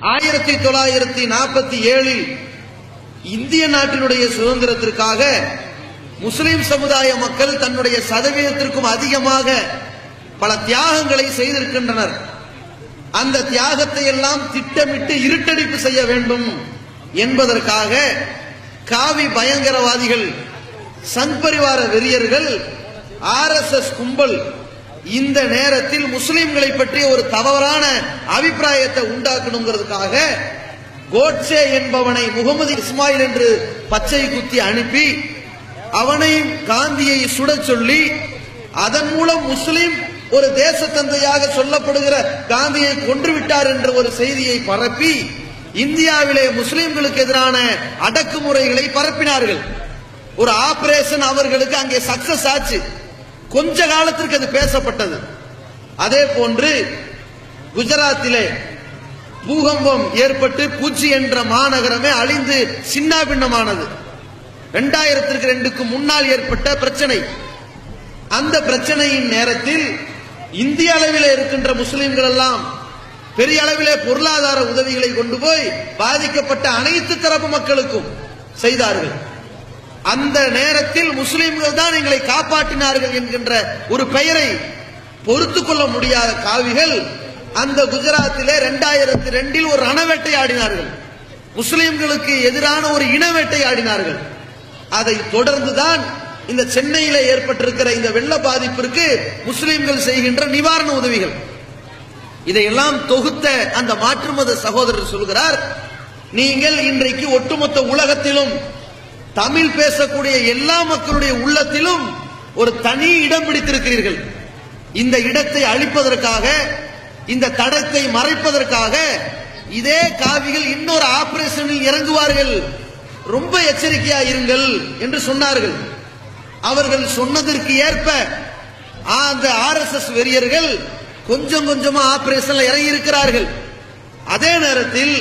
ஆயிரத்தி தொள்ளாயிரத்தி நாற்பத்தி ஏழில் இந்திய நாட்டினுடைய சுதந்திரத்திற்காக முஸ்லிம் சமுதாய மக்கள் தன்னுடைய சதவீதத்திற்கும் அதிகமாக பல தியாகங்களை செய்திருக்கின்றனர். அந்த தியாகத்தை எல்லாம் திட்டமிட்டு இருட்டடிப்பு செய்ய வேண்டும் என்பதற்காக காவி பயங்கரவாதிகள் சங் பரிவார வெறியர்கள் ஆர் எஸ் எஸ் கும்பல் இந்த நேரத்தில் முஸ்லிம்களை பற்றிய ஒரு தவறான அபிப்பிராயத்தை உண்டாக்கணுங்கிறதுக்காக கோட்சே என்பவனை முகமது இஸ்மாயில் என்று பச்சை குத்தி அனுப்பி அவனையும் காந்தியை சுடச் சொல்லி அதன் மூலம் முஸ்லிம் ஒரு தேச தந்தையாக சொல்லப்படுகிற காந்தியை கொன்று விட்டார் என்ற ஒரு செய்தியை பரப்பி இந்தியாவிலே முஸ்லிம்களுக்கு எதிரான அடக்குமுறைகளை பரப்பினார்கள். ஒரு ஆபரேஷன் அவர்களுக்கு அங்கே சக்சஸ் ஆச்சு. கொஞ்ச காலத்திற்கு அது பேசப்பட்டது. அதே போன்று குஜராத்திலே பூகம்பம் ஏற்பட்டு பூச்சி என்ற மாநகரமே அழிந்து சின்னாபின்னமானது. இரண்டாயிரத்திற்கு ரெண்டுக்கு முன்னால் ஏற்பட்ட பிரச்சனை. அந்த பிரச்சனையின் நேரத்தில் இந்திய அளவில் இருக்கின்ற முஸ்லிம்கள் எல்லாம் பெரிய அளவிலே பொருளாதார உதவிகளை கொண்டு போய் பாதிக்கப்பட்ட அனைத்து தரப்பு மக்களுக்கும் செய்தார்கள். அந்த நேரத்தில் முஸ்லிம்கள் தான் எங்களை காப்பாற்றினார்கள் என்கின்ற ஒரு பெயரை பொறுத்து கொள்ள முடியாத காவிகள் அந்த குஜராத்திலே இரண்டாயிரத்தி ரெண்டில் ஒரு ரணவேட்டை ஆடினார்கள். முஸ்லிம்களுக்கு எதிரான ஒரு இனவேட்டை ஆடினார்கள். அதை தொடர்ந்துதான் இந்த சென்னையில ஏற்பட்டிருக்கிற இந்த வெள்ள பாதிப்பிற்கு முஸ்லிம்கள் செய்கின்ற நிவாரண உதவிகள். இதையெல்லாம் தொகுத்த அந்த மாற்று மத சகோதரர் சொல்கிறார் நீங்கள் இன்றைக்கு ஒட்டுமொத்த உலகத்திலும் தமிழ் பேசக்கூடிய எல்லா மக்களுடைய உள்ளத்திலும் ஒரு தனி இடம் பிடித்திருக்கிறீர்கள். இந்த இடத்தை அழிப்பதற்காக இந்த தடத்தை மறைப்பதற்காக இதே காவிகள் இன்னொரு ஆபரேஷனில் இறங்குவார்கள். ரொம்ப எச்சரிக்கையா இருங்கள் என்று சொன்னார்கள். அவர்கள் சொன்னதற்கு ஏற்ப அந்த ஆர் எஸ் எஸ் வெறியர்கள் கொஞ்சம் கொஞ்சமா ஆபரேஷன்ல இறங்கி இருக்கிறார்கள் அதே நேரத்தில்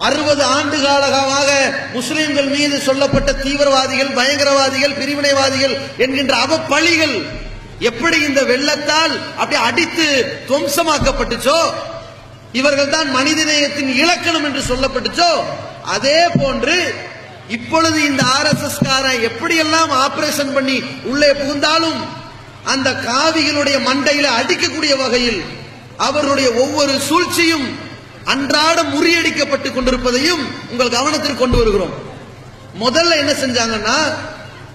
அறுபது ஆண்டு காலமாக முஸ்லிம்கள் மீது சொல்லப்பட்ட தீவிரவாதிகள் பயங்கரவாதிகள் பிரிவினைவாதிகள் என்கின்ற அவப்பழிகள் எப்படி இந்த வெள்ளத்தால் அப்படி அடித்து துவம்சமாக்கப்பட்டுச்சோ இவர்கள் தான் மனிதநேயத்தின் இலக்கணம் என்று சொல்லப்பட்டுச்சோ அதே போன்று இப்பொழுது இந்த ஆர் எஸ் எஸ் காரன் எப்படியெல்லாம் ஆபரேஷன் பண்ணி உள்ளே புகுந்தாலும் அந்த காவிகளுடைய மண்டையில அடிக்கக்கூடிய வகையில் அவருடைய ஒவ்வொரு சூழ்ச்சியும் அன்றாடம் முறியடிக்கப்பட்டு கொண்டிருப்பதையும் உங்கள் கவனத்திற்கு கொண்டு வருகிறோம். முதல்ல என்ன செஞ்சாங்கன்னா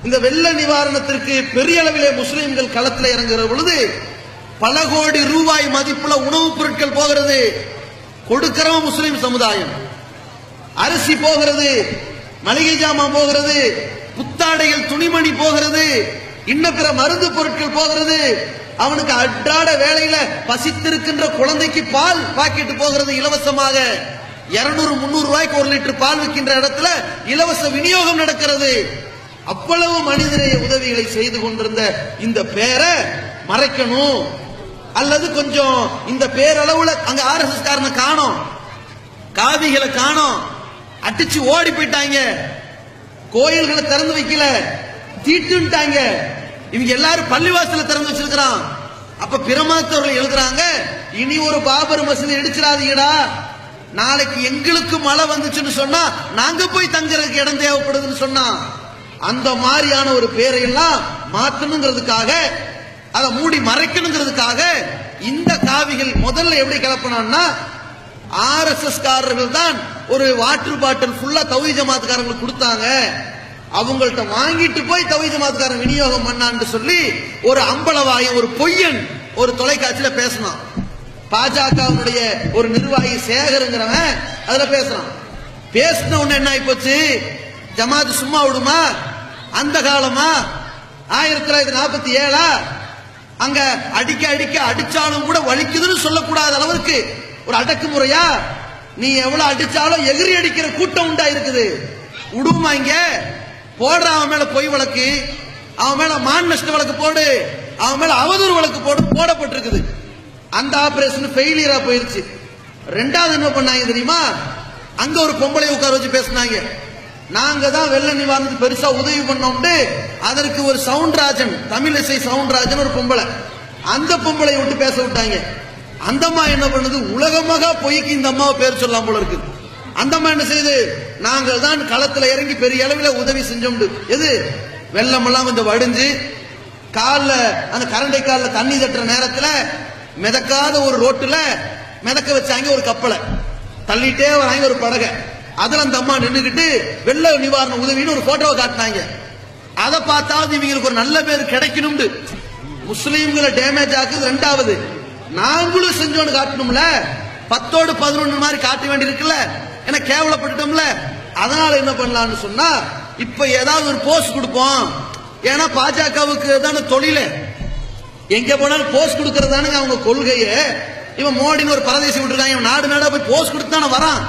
இந்த வெள்ள நிவாரணத்திற்கு பெரிய அளவிலே முஸ்லிம்கள் களத்தில் இறங்குகிற பொழுது பல கோடி ரூபாய் மதிப்புள்ள உணவுப் பொருட்கள் போகிறது. கொடுக்கிறவன் முஸ்லிம் சமுதாயம். அரிசி போகிறது மளிகை ஜாமான் போகிறது புத்தாடைகள் துணிமணி போகிறது இன்ன பிற மருந்து பொருட்கள் போகிறது. அவனுக்கு அன்றாட வேலையில பசித்திருக்கின்ற குழந்தைக்கு பால் பாக்கெட்டு போகிறது இலவசமாக. இருநூறு முன்னூறு ரூபாய்க்கு ஒரு லிட்டர் பால் விற்கின்ற இடத்துல இலவச விநியோகம் நடக்கிறது. அவ்வளவு மனிதநேய உதவிகளை செய்து கொண்டிருந்த இந்த பேரை மறைக்கணும். அல்லது கொஞ்சம் இந்த பேரளவுல அங்க ஆர் எஸ் எஸ் காரனை காணும். காவிகளை காணும். அடிச்சு ஓடி போயிட்டாங்க. கோயில்களை திறந்து வைக்கல. தீட்டுட்டாங்க இவங்க எல்லாரும் பள்ளிவாசல திறந்து வச்சிருக்கிறான். அப்ப பிரமாத்தவர்கள் எழுதுறாங்க இனி ஒரு பாபர் மசூதி இடிச்சிடாதீங்கடா. நாளைக்கு எங்களுக்கு மழை வந்துச்சுன்னு சொன்னா நாங்க போய் தங்குறதுக்கு இடம் தேவைப்படுதுன்னு சொன்னா அந்த மாதிரியான ஒரு பேரை எல்லாம் மாத்தணுங்கிறதுக்காக அதை மூடி மறைக்கணுங்கிறதுக்காக இந்த காவிகள் முதல்ல எப்படி கிளப்பணும்னா ஆர் எஸ் எஸ் காரர்கள் தான் ஒரு வாட்டர் பாட்டில் ஃபுல்லா தவி ஜமாத்துக்காரங்களுக்கு கொடுத்தாங்க. அவங்கள்ட்ட வாங்கிட்டு போய் தவித ஜமாத்துக்காரன் விநியோகம் பண்ணான்னு சொல்லி ஒரு அம்பளவாயம் ஒரு பொய்யன் ஒரு தொலைக்காட்சியில பேசினான். பாஜகவுடைய ஒரு நிர்வாகி சேகருங்கிறவன் அதுல பேசுறான். பேசின உடனே என்ன ஆகி போச்சு சும்மா விடுமா? அந்த காலமா? ஆயிரத்தி தொள்ளாயிரத்தி நாற்பத்தி ஏழா? அங்க அடிக்க அடிக்க அடிச்சாலும் கூட வலிக்குதுன்னு சொல்லக்கூடாத அளவுக்கு ஒரு அடக்குமுறையா? நீ எவ்வளவு அடிச்சாலும் எகிரி அடிக்கிற கூட்டம் உண்டா இருக்குது விடுமா இங்க? போடுற அவன் மேல பொய் வழக்கு. அவன் மேல மான் நஷ்ட வழக்கு போடு. அவன் மேல அவதூறு வழக்கு போடு போடப்பட்டிருக்குது. அந்த ஆபரேஷன் ஃபெயிலியரா போயிருச்சு. ரெண்டாவது என்ன பண்ணாங்க தெரியுமா? அங்க ஒரு பொம்பளை உட்கார வச்சு பேசினாங்க. நாங்க தான் வெள்ள நிவாரணத்துக்கு பெருசா உதவி பண்ணோம்னு அதற்கு ஒரு சவுண்டராஜன் தமிழ் இசை சவுண்டராஜன் ஒரு பொம்பளை. அந்த பொம்பளை விட்டு பேச விட்டாங்க. அந்தம்மா என்ன பண்ணுது? உலகமாக பொய்க்கு இந்த அம்மாவை பேர் சொல்லலாம் போல இருக்குது அந்த என்ன செய்து? நாங்கள் தான் களத்துல இறங்கி பெரிய அளவில் உதவி செஞ்சோம் எது? வெள்ளம் எல்லாம் கொஞ்சம் வடிஞ்சு காலில் அந்த கரண்டை காலில் தண்ணி தட்டுற நேரத்துல மிதக்காத ஒரு ரோட்டுல மிதக்க வச்சாங்க ஒரு கப்பலை. தள்ளிட்டே வராங்க ஒரு படகை. அதுல அந்த அம்மா நின்றுக்கிட்டு வெள்ள நிவாரண உதவின்னு ஒரு போட்டோவை காட்டினாங்க. அதை பார்த்தாவது இவங்களுக்கு ஒரு நல்ல பேர் கிடைக்கணும்னு. முஸ்லீம்களை டேமேஜ் ஆக்குது ரெண்டாவது. நாங்களும் செஞ்சோன்னு காட்டணும்ல. பத்தோடு பதினொன்று மாதிரி காட்ட வேண்டி இருக்குல்ல ஏன்னா கேவலப்பட்டுட்டோம்ல? அதனால என்ன பண்ணலாம்னு சொன்னா இப்ப ஏதாவது ஒரு போஸ்ட் கொடுப்போம். ஏன்னா பாஜகவுக்கு தானே தொழில. எங்க போனாலும் போஸ்ட் கொடுக்கறதானுங்க அவங்க கொள்கையை. இவன் மோடின்னு ஒரு பரதேசி விட்டுருக்காங்க இவன் நாடு நாடா போய் போஸ்ட் கொடுத்து தானே வரான்.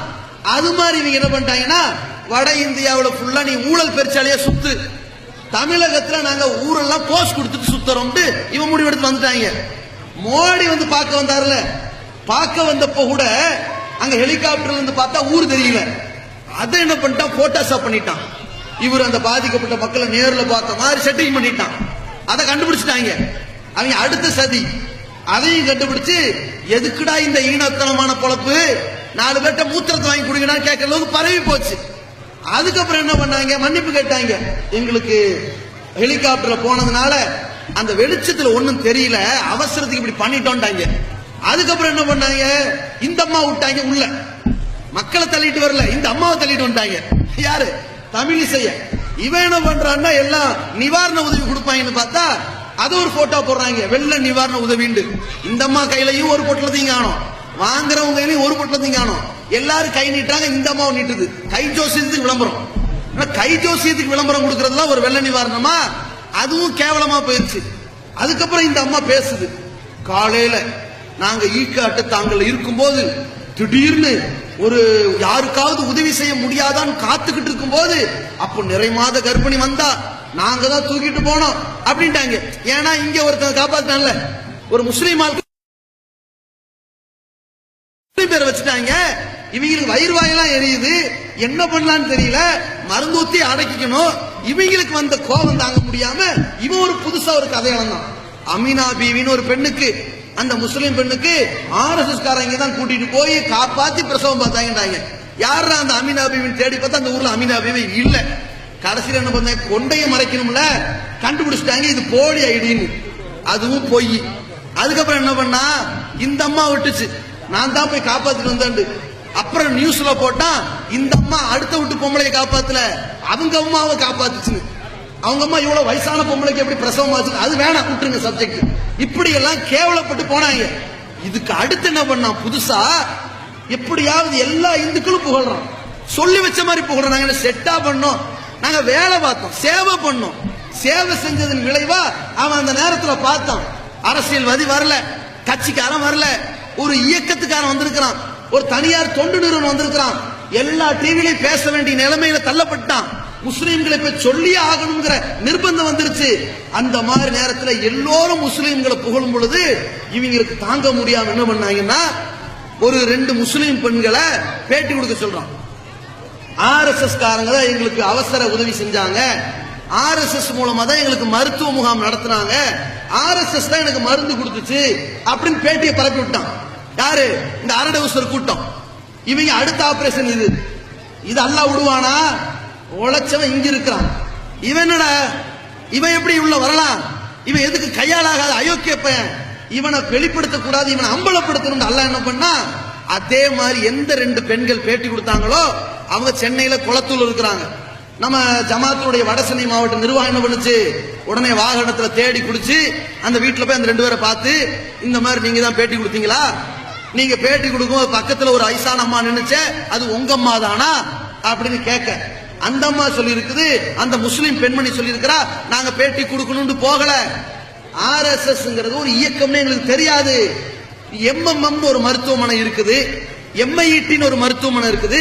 அது மாதிரி இவங்க என்ன பண்ணிட்டாங்கன்னா வட இந்தியாவில் ஃபுல்லா நீ ஊழல் பெருச்சாலையே சுத்து. தமிழகத்துல நாங்க ஊரெல்லாம் போஸ்ட் கொடுத்துட்டு சுத்துறோம்ட்டு இவன் முடிவெடுத்து வந்துட்டாங்க. மோடி வந்து பார்க்க வந்தாருல. பார்க்க வந்தப்ப கூட அங்க ஹெலிகாப்டர்ல இருந்து பார்த்தா ஊர் தெரியல. அதை என்ன பண்ணிட்டான் போட்டோஷாப் பண்ணிட்டான். இவர் அந்த பாதிக்கப்பட்ட மக்களை நேர்ல பார்த்த மாதிரி செட்டிங் பண்ணிட்டான். அதை கண்டுபிடிச்சிட்டாங்க. அவங்க அடுத்த சதி. அதையும் கண்டுபிடிச்சு எதுக்குடா இந்த ஈனத்தனமான பொழப்பு? நாலு பேர்ட்ட மூத்திரத்தை வாங்கி கொடுங்கன்னா கேட்கற அளவுக்கு பரவி போச்சு. அதுக்கப்புறம் என்ன பண்ணாங்க? மன்னிப்பு கேட்டாங்க. எங்களுக்கு ஹெலிகாப்டர்ல போனதுனால அந்த வெளிச்சத்துல ஒண்ணும் தெரியல. அவசரத்துக்கு இப்படி பண்ணிட்டோம்ட்டாங்க. அதுக்கப்புறம் என்ன பண்ணாங்க? இந்த அம்மா விட்டாங்க உள்ள. மக்களை தள்ளிட்டு வரல. இந்த அம்மாவை தள்ளிட்டு வந்துட்டாங்க. யாரு? தமிழிசைய. இவன் என்ன பண்றான்னா எல்லாம் நிவாரண உதவி கொடுப்பாங்கன்னு பார்த்தா அது ஒரு போட்டோ போடுறாங்க. வெள்ள நிவாரண உதவிண்டு இந்த அம்மா கையிலையும் ஒரு பொட்டலத்தையும் காணும். வாங்குறவங்க கையிலையும் ஒரு பொட்டலத்தையும் காணும். எல்லாரும் கை நீட்டாங்க இந்த அம்மாவை நீட்டுது. கை ஜோசியத்துக்கு விளம்பரம். கை ஜோசியத்துக்கு விளம்பரம் கொடுக்கறதுலாம் ஒரு வெள்ள நிவாரணமா? அதுவும் கேவலமா போயிருச்சு. அதுக்கப்புறம் இந்த அம்மா பேசுது. காலையில நாங்க ஈக்காட்டு தாங்கள் இருக்கும்போது திடீர்னு ஒரு யாருக்காவது உதவி செய்ய முடியாதான்னு காத்துக்கிட்டு இருக்கும்போது அப்போ நிறை மாத கர்ப்பிணி வந்தா நாங்க தான் தூக்கிட்டு போனோம் அப்படின்ட்டாங்க. ஏன்னா இங்க ஒருத்தன் காப்பாத்தான்ல ஒரு முஸ்லீம் ஆள் முஸ்லீம் பேரை வச்சுட்டாங்க. இவங்களுக்கு வயிறு வாயெல்லாம் எரியுது. என்ன பண்ணலாம்னு தெரியல. மருந்து ஊத்தி அடக்கிக்கணும் இவங்களுக்கு வந்த கோபம் தாங்க முடியாம இவன் ஒரு புதுசா ஒரு கதை இழந்தான் அமீனா பீவின்னு ஒரு பெண்ணுக்கு அந்த முஸ்லீம் பெண்ணுக்கு ஆர்எஸ்எஸ் காரங்க தான் கூட்டிட்டு போய் காப்பாத்தி பிரசவம் பார்த்தாங்கன்றாங்க. யாரா அந்த அமீனா தேடி பார்த்தா அந்த ஊர்ல அமீனா பீவி இல்ல. கடைசியில் என்ன பண்ண கொண்டையை மறைக்கணும்ல. கண்டுபிடிச்சிட்டாங்க இது போலி ஐடின்னு. அதுவும் பொய். அதுக்கப்புறம் என்ன பண்ணா? இந்த அம்மா விட்டுச்சு. நான் தான் போய் காப்பாத்திட்டு வந்தேன் அப்புறம் நியூஸ்ல போட்டா இந்த அம்மா அடுத்த விட்டு பொம்பளைய காப்பாத்தல. அவங்க அம்மாவை காப்பாத்துச்சுன்னு. அவங்க அம்மா இவ்வளவு வயசான பொம்பளைக்கு எப்படி பிரசவம் ஆச்சு? அது வேணாம் விட்டுருங்க சப்ஜெக்ட் இப்படி எல்லாம் கேவலப்பட்டு போனாங்க. இதுக்கு அடுத்து என்ன பண்ணா புதுசா? எப்படியாவது எல்லா இந்துக்களும் புகழ்றோம். சொல்லி வச்ச மாதிரி புகழ்றோம். நாங்க செட்டா பண்ணோம்? நாங்க வேலை பார்த்தோம் சேவை பண்ணோம். சேவை செஞ்சதன் விளைவா அவன் அந்த நேரத்துல பார்த்தான். அரசியல்வாதி வரல கட்சிக்காரன் வரல. ஒரு இயக்கத்துக்காரன் வந்திருக்கிறான். ஒரு தனியார் தொண்டு நிறுவனம் வந்திருக்கிறான். எல்லா டிவிலையும் பேச வேண்டிய நிலைமையில தள்ளப்பட்டான். முஸ்லீம்களை போய் சொல்லியே ஆகணுங்கிற நிர்பந்தம் வந்துருச்சு. அந்த மாதிரி நேரத்துல எல்லோரும் முஸ்லீம்களை புகழும் பொழுது இவங்களுக்கு தாங்க முடியாம என்ன பண்ணாங்கன்னா ஒரு ரெண்டு முஸ்லீம் பெண்களை பேட்டி கொடுக்க சொல்றான் எஸ் காரங்க தான் எங்களுக்கு அவசர உதவி செஞ்சாங்க. ஆர்எஸ்எஸ் மூலமா தான் எங்களுக்கு மருத்துவ முகாம் நடத்துனாங்க. ஆர்எஸ்எஸ் தான் எனக்கு மருந்து கொடுத்துச்சு அப்படின்னு பேட்டியை பரப்பி விட்டான். யாரு? இந்த அரடவுசர் கூட்டம். இவங்க அடுத்த ஆபரேஷன் இது. இது அல்லா விடுவானா உழைச்சவன் இங்க இருக்கிறான். இவன் இவன் எப்படி உள்ள வரலாம்? இவன் எதுக்கு கையாளாகாத அயோக்கிய பையன்? இவனை வெளிப்படுத்த கூடாது இவனை அம்பலப்படுத்தணும் அல்ல என்ன பண்ணா? அதே மாதிரி எந்த ரெண்டு பெண்கள் பேட்டி கொடுத்தாங்களோ அவங்க சென்னையில குளத்தூர் இருக்கிறாங்க. நம்ம ஜமாத்துடைய வடசென்னை மாவட்ட நிர்வாகம் என்ன பண்ணுச்சு? உடனே வாகனத்துல தேடி குடிச்சு அந்த வீட்டுல போய் அந்த ரெண்டு பேரை பார்த்து இந்த மாதிரி நீங்க தான் பேட்டி கொடுத்தீங்களா? நீங்க பேட்டி கொடுக்கும் பக்கத்துல ஒரு ஐசான அம்மா நின்னுச்சே அது உங்க அம்மா தானா அப்படின்னு கேட்க. அந்த அம்மா சொல்லி இருக்குது அந்த முஸ்லீம் பெண்மணி சொல்லி இருக்கிறா நாங்க பேட்டி கொடுக்கணும்னு போகல. ஆர்எஸ்எஸ்ங்கிறது ஒரு இயக்கம்னு எங்களுக்கு தெரியாது. எம்எம்எம் ஒரு மருத்துவமனை இருக்குது எம்ஐடின்னு ஒரு மருத்துவமனை இருக்குது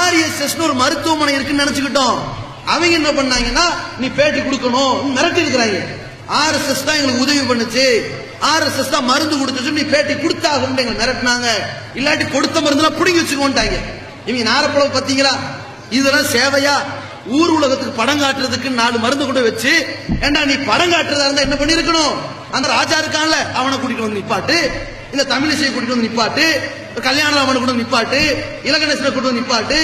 ஆர்எஸ்எஸ் ஒரு மருத்துவமனை இருக்குன்னு நினைச்சுக்கிட்டோம். அவங்க என்ன பண்ணாங்கன்னா நீ பேட்டி கொடுக்கணும் மிரட்டி இருக்கிறாங்க ஆர்எஸ்எஸ் தான் எங்களுக்கு உதவி பண்ணுச்சு. ஆர்எஸ்எஸ் தான் மருந்து கொடுத்துச்சு நீ பேட்டி கொடுத்தாகும் எங்களை மிரட்டினாங்க. இல்லாட்டி கொடுத்த மருந்துலாம் பிடிங்கி வச்சுக்கோன்ட்டாங்க. இவங்க நாரப்பழம் பாத்தீங்களா இதெல்லாம் சேவையா? ஊர் உலகத்துக்கு படம் காட்டுறதுக்கு நாலு மருந்து கொண்டு வச்சு ஏண்டா நீ படம் காட்டுறதா இருந்தா என்ன பண்ணிருக்கணும் அந்த ராஜா இருக்கான்ல அவனை கூட்டிட்டு வந்து நிப்பாட்டு. இந்த தமிழிசையை கூட்டிட்டு வந்து நிப்பாட்டு. கல்யாணராமனை கூட நிப்பாட்டு. இலகணேசனை கூட வந்து நிப்பாட்டு.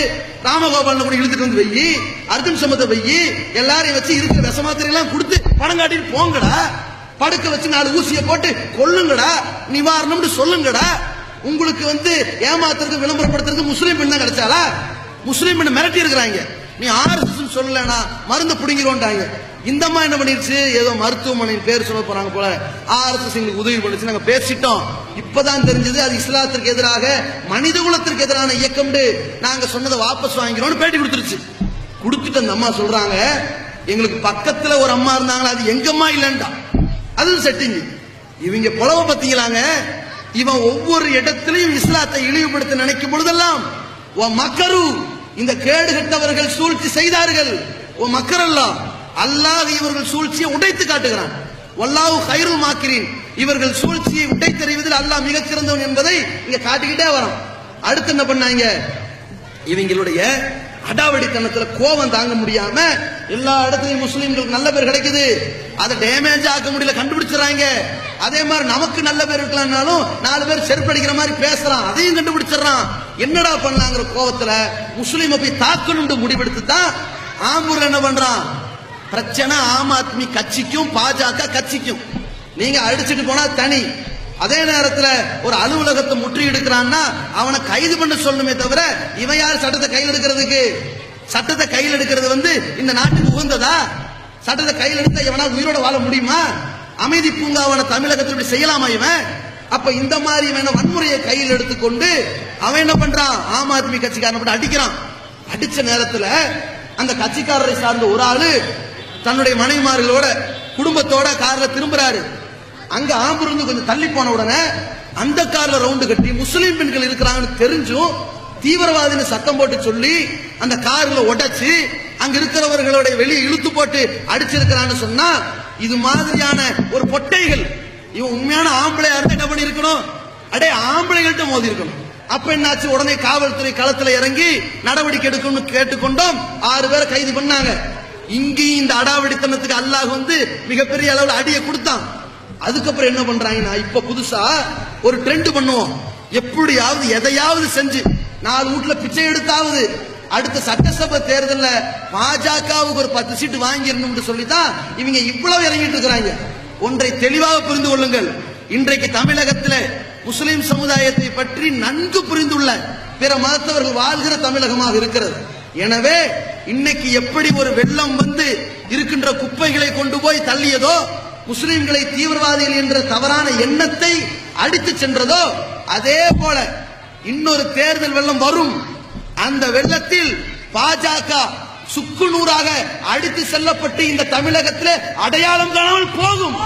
ராமகோபாலனை கூட இழுத்துட்டு வந்து வெயி அர்ஜுன் சமத்தை வெயி எல்லாரையும் வச்சு இருக்கிற விஷமாத்திரை எல்லாம் கொடுத்து படம் காட்டிட்டு போங்கடா. படுக்க வச்சு நாலு ஊசியை போட்டு கொல்லுங்கடா. நிவாரணம்னு சொல்லுங்கடா. உங்களுக்கு வந்து ஏமாத்துறதுக்கு விளம்பரப்படுத்துறதுக்கு முஸ்லீம் பெண் தான் கிடைச்சாலா முஸ்லீம் மிரட்டி இருக்கிறாங்க நீ ஆர்எஸ்எஸ் சொல்லலனா மருந்து பிடிங்கிறோன்றாங்க இந்த அம்மா என்ன பண்ணிருச்சு? ஏதோ மருத்துவமனையின் பேர் சொல்ல போறாங்க போல. ஆர்எஸ்எஸ் எங்களுக்கு உதவி பண்ணுச்சு நாங்க பேசிட்டோம். இப்பதான் தெரிஞ்சது அது இஸ்லாத்திற்கு எதிராக மனித குலத்திற்கு எதிரான இயக்கம் நாங்க சொன்னதை வாபஸ் வாங்கிறோம்னு பேட்டி கொடுத்துருச்சு. கொடுத்துட்டு அந்த அம்மா சொல்றாங்க எங்களுக்கு பக்கத்துல ஒரு அம்மா இருந்தாங்களா? அது எங்கம்மா இல்லைன்டா அது செட்டிங் இவங்க புலவ பத்தீங்களாங்க. இவன் ஒவ்வொரு இடத்திலையும் இஸ்லாத்தை இழிவுபடுத்த நினைக்கும் பொழுதெல்லாம் மக்கரு இந்த கேடு கெட்டவர்கள் சூழ்ச்சி செய்தார்கள். ஓ மக்கரல்லா அல்லாஹ் இவர்கள் சூழ்ச்சியை உடைத்து காட்டுகிறான். வல்லாஹு ஹைரு மாக்கிறேன் இவர்கள் சூழ்ச்சியை உடைத்தறிவதில் அல்லாஹ் மிகச் சிறந்தவன் என்பதை இங்க காட்டிக்கிட்டே வரோம் அடுத்து என்ன பண்ணாங்க? இவங்களுடைய அடாவடித்தனத்துல கோபம் தாங்க முடியாம எல்லா இடத்துலயும் முஸ்லீம்களுக்கு நல்ல பேர் கிடைக்குது. அதை டேமேஜ் ஆக்க முடியல கண்டுபிடிச்சிடறாங்க. அதே மாதிரி நமக்கு நல்ல பேர் இருக்கலாம்னாலும் நாலு பேர் செருப்படிக்கிற மாதிரி பேசுறான். அதையும் கண்டுபிடிச்சிடறான். என்னடா பண்ணாங்கிற கோபத்துல முஸ்லீமை போய் தாக்கணும்னு முடிவெடுத்து தான் ஆம்பூர் என்ன பண்றான்? பிரச்சனை ஆம் ஆத்மி கட்சிக்கும் பாஜக கட்சிக்கும். நீங்க அடிச்சுட்டு போனா தனி. அதே நேரத்துல ஒரு அலுவலகத்தை முற்றி எடுக்கிறான்னா அவனை கைது பண்ண சொல்லணுமே தவிர இவன் யார்? சட்டத்தை கையில் எடுக்கிறதுக்கு? சட்டத்தை கையில் எடுக்கிறது வந்து இந்த நாட்டுக்கு உகந்ததா? சட்டத்தை கையில் எடுத்தா இவனா உயிரோட வாழ முடியுமா? அமைதி பூங்காவன தமிழகத்தில் இப்படி செய்யலாமா இவன்? அப்ப இந்த மாதிரி இவன் வன்முறையை கையில் எடுத்துக்கொண்டு அவன் என்ன பண்றான்? ஆம் ஆத்மி கட்சிக்காரன் கூட அடிக்கிறான். அடிச்ச நேரத்துல அந்த கட்சிக்காரரை சார்ந்த ஒரு ஆளு தன்னுடைய மனைவிமார்களோட குடும்பத்தோட கார்ல திரும்புறாரு. அங்க ஆம்பூர்ந்து கொஞ்சம் தள்ளி போன உடனே அந்த கார்ல ரவுண்டு கட்டி முஸ்லீம் பெண்கள் இருக்கிறாங்கன்னு தெரிஞ்சும் தீவிரவாதின்னு சத்தம் போட்டு சொல்லி அந்த கார்ல உடைச்சு அங்க இருக்கிறவர்களுடைய வெளியே இழுத்து போட்டு அடிச்சிருக்கிறான்னு சொன்னா இது மாதிரியான ஒரு பொட்டைகள். இவன் உண்மையான ஆம்பளையா இருந்தா என்ன பண்ணி இருக்கணும் அடே ஆம்பளைகள்ட்ட மோதி இருக்கணும். அப்ப என்னாச்சு? உடனே காவல்துறை களத்துல இறங்கி நடவடிக்கை எடுக்கணும்னு கேட்டுக்கொண்டோம். ஆறு பேரை கைது பண்ணாங்க. இங்கேயும் இந்த அடாவடித்தனத்துக்கு அல்லாஹ் வந்து மிகப்பெரிய அளவில் அடியை கொடுத்தான். அதுக்கப்புறம் என்ன பண்றாங்கன்னா இப்ப புதுசா ஒரு ட்ரெண்ட் பண்ணுவோம். எப்படியாவது எதையாவது செஞ்சு நாலு வீட்டுல பிச்சை எடுத்தாவது அடுத்த சட்டசபை தேர்தலில் பாஜகவுக்கு ஒரு பத்து சீட்டு வாங்கிடணும்னு சொல்லித்தான் இவங்க இவ்வளவு இறங்கிட்டு இருக்கிறாங்க. ஒன்றை தெளிவாக புரிந்து கொள்ளுங்கள். இன்றைக்கு தமிழகத்தில் முஸ்லிம் சமுதாயத்தை பற்றி நன்கு புரிந்துள்ள பிற மதத்தவர்கள் வாழ்கிற தமிழகமாக இருக்கிறது. எனவே இன்னைக்கு எப்படி ஒரு வெள்ளம் வந்து இருக்கின்ற குப்பைகளை கொண்டு போய் தள்ளியதோ முஸ்லிம்களை தீவிரவாதிகள் என்ற தவறான எண்ணத்தை அடித்து சென்றதோ அதே போல இன்னொரு தேர்தல் வெள்ளம் வரும். அந்த வெள்ளத்தில் பாஜக சுக்கு நூறாக அடித்து செல்லப்பட்டு இந்த தமிழகத்தில் அடையாளம் காணாமல் போகும்.